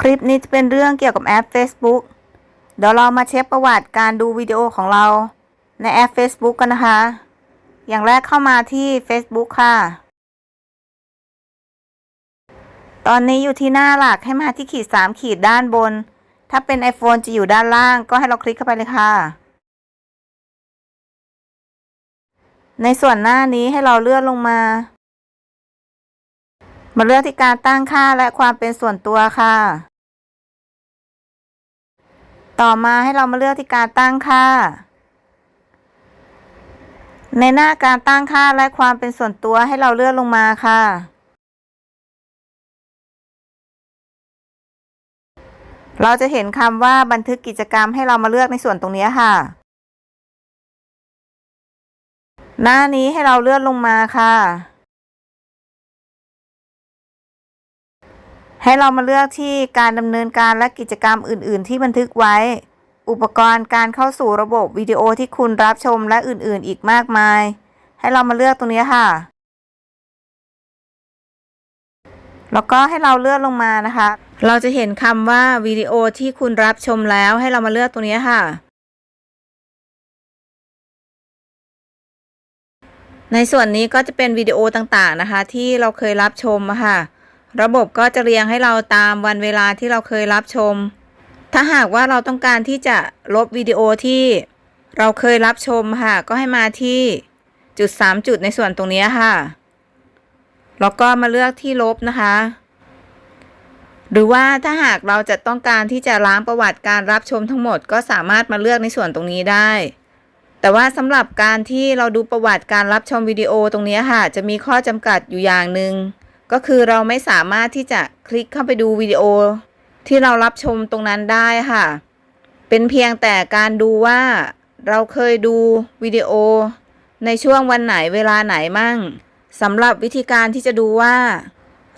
คลิปนี้จะเป็นเรื่องเกี่ยวกับแอป Facebook เดี๋ยวเรามาเช็คประวัติการดูวิดีโอของเราในแอป Facebook กันนะคะ อย่างแรกเข้ามาที่ Facebook ค่ะ ตอนนี้อยู่ที่หน้าหลักให้มาที่ขีด 3 ขีดด้านบน ถ้าเป็น iPhone จะอยู่ด้านล่างก็ให้เราคลิกเข้าไปเลยค่ะ ในส่วนหน้านี้ให้เราเลื่อนลงมา มาเลือกที่การตั้งค่าและความเป็นส่วนตัวค่ะ ต่อมาให้เรามาเลือกที่การตั้งค่า ในหน้าการตั้งค่าและความเป็นส่วนตัวให้เราเลื่อนลงมาค่ะ เราจะเห็นคำว่าบันทึกกิจกรรมให้เรามาเลือกในส่วนตรงนี้ค่ะ หน้านี้ให้เราเลื่อนลงมาค่ะ ให้เรามาเลือกที่การดำเนินการและกิจกรรมอื่น ๆ ที่บันทึกไว้ อุปกรณ์การเข้าสู่ระบบวิดีโอที่คุณรับชมและอื่น ๆ อีกมากมาย ให้เรามาเลือกตรงนี้ค่ะ แล้วก็ให้เราเลื่อนลงมานะคะ เราจะเห็นคำว่าวิดีโอที่คุณรับชมแล้วให้เรามาเลือกตรงนี้ค่ะในส่วนนี้ก็จะเป็นวิดีโอต่างๆนะคะ ที่เราเคยรับชมค่ะ ระบบก็จะเรียงให้เราตามวันเวลาที่เราเคยรับชม ถ้าหากว่าเราต้องการที่จะลบวิดีโอที่เราเคยรับชมค่ะ ก็ให้มาที่จุด 3 จุดในส่วนตรงนี้ค่ะ แล้วก็มาเลือกที่ลบนะคะ หรือว่าถ้าหากเราจะต้องการที่จะล้างประวัติการรับชมทั้งหมด ก็สามารถมาเลือกในส่วนตรงนี้ได้ แต่ว่าสำหรับการที่เราดูประวัติการรับชมวิดีโอตรงนี้ค่ะ จะมีข้อจำกัดอยู่อย่างหนึ่ง ก็คือเราไม่สามารถที่จะคลิกเข้าไปดูวิดีโอที่เรารับชมตรงนั้นได้ค่ะ เป็นเพียงแต่การดูว่าเราเคยดูวิดีโอ ในช่วงวันไหนเวลาไหนมั่งสำหรับวิธีการที่จะดูว่า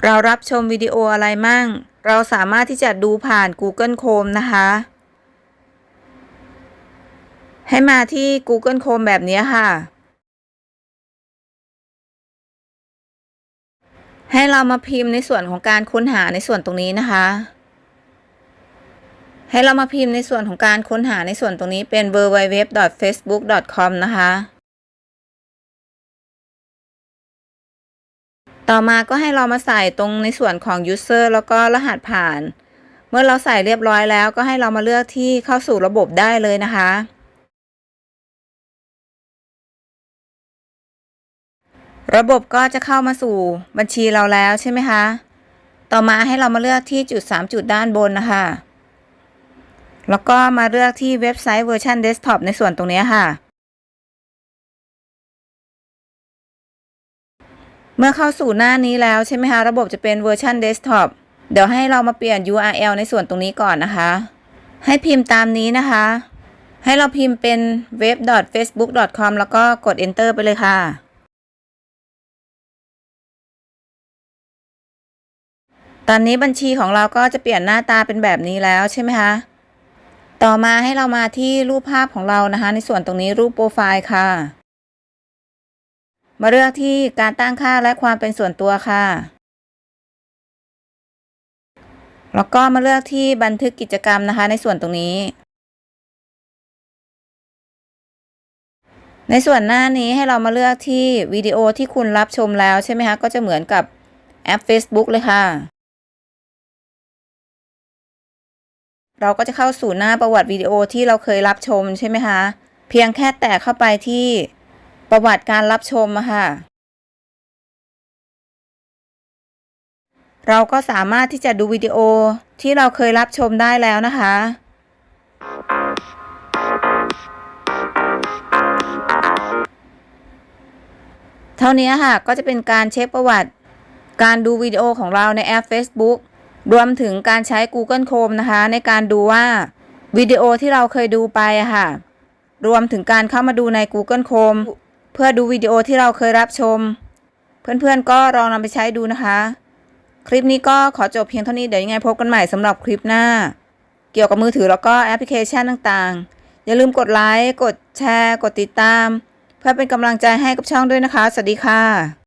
เรารับชมวิดีโออะไรมั่ง เราสามารถที่จะดูผ่าน Google Chrome นะคะ ให้มาที่ Google Chrome แบบนี้ค่ะ เรามาพิมพ์ในส่วนของการค้นหาในส่วนตรงนี้นะคะ ให้เรามาพิมพ์ในส่วนของการค้นหาในส่วนตรงนี้เป็น www.facebook.com นะคะ ต่อมาก็ให้เรามาใส่ตรงในส่วนของ user แล้วก็รหัสผ่าน เมื่อเราใส่เรียบร้อยแล้วก็ให้เรามาเลือกที่เข้าสู่ระบบได้เลยนะคะ ระบบก็จะเข้ามาสู่บัญชีเราแล้วใช่ไหมคะ ต่อมาให้เรามาเลือกที่จุด 3 จุดด้านบนนะคะ แล้วก็มาเลือกที่เว็บไซต์เวอร์ชันเดสก์ท็อปในส่วนตรงนี้ค่ะ เมื่อเข้าสู่หน้านี้แล้วใช่ไหมคะ ระบบจะเป็นเวอร์ชันเดสก์ท็อป เดี๋ยวให้เรามาเปลี่ยน URL ในส่วนตรงนี้ก่อนนะคะ ให้พิมพ์ตามนี้นะคะ ให้เราพิมพ์เป็น web.facebook.com แล้วก็กด enter ไปเลยค่ะ ตอนนี้บัญชีของเราก็จะเปลี่ยนหน้าตาเป็นแบบนี้แล้วใช่ไหมคะ ต่อมาให้เรามาที่รูปภาพของเรานะคะ ในส่วนตรงนี้รูปโปรไฟล์ค่ะ มาเลือกที่การตั้งค่าและความเป็นส่วนตัวค่ะ แล้วก็มาเลือกที่บันทึกกิจกรรมนะคะ ในส่วนตรงนี้ ในส่วนหน้านี้ให้เรามาเลือกที่วิดีโอที่คุณรับชมแล้วใช่ไหมคะ ก็จะเหมือนกับแอป Facebook เลยค่ะ เราก็จะเข้าสู่หน้าประวัติวิดีโอที่เราเคยรับชมใช่ไหมคะ เพียงแค่แตะเข้าไปที่ประวัติการรับชมค่ะ เราก็สามารถที่จะดูวิดีโอที่เราเคยรับชมได้แล้วนะคะ เท่านี้ค่ะก็จะเป็นการเช็คประวัติการดูวิดีโอของเราในแอป Facebook รวมถึงการใช้ Google Chrome นะคะ ในการดูว่าวิดีโอที่เราเคยดูไปค่ะ รวมถึงการเข้ามาดูใน Google Chrome เพื่อดูวิดีโอที่เราเคยรับชม เพื่อนๆก็ลองนำไปใช้ดูนะคะ คลิปนี้ก็ขอจบเพียงเท่านี้เดี๋ยวยังไงพบกันใหม่สำหรับคลิปหน้า เกี่ยวกับมือถือแล้วก็แอปพลิเคชันต่างๆ อย่าลืมกดไลค์กดแชร์ กดติดตาม เพื่อเป็นกำลังใจให้กับช่องด้วยนะคะ สวัสดีค่ะ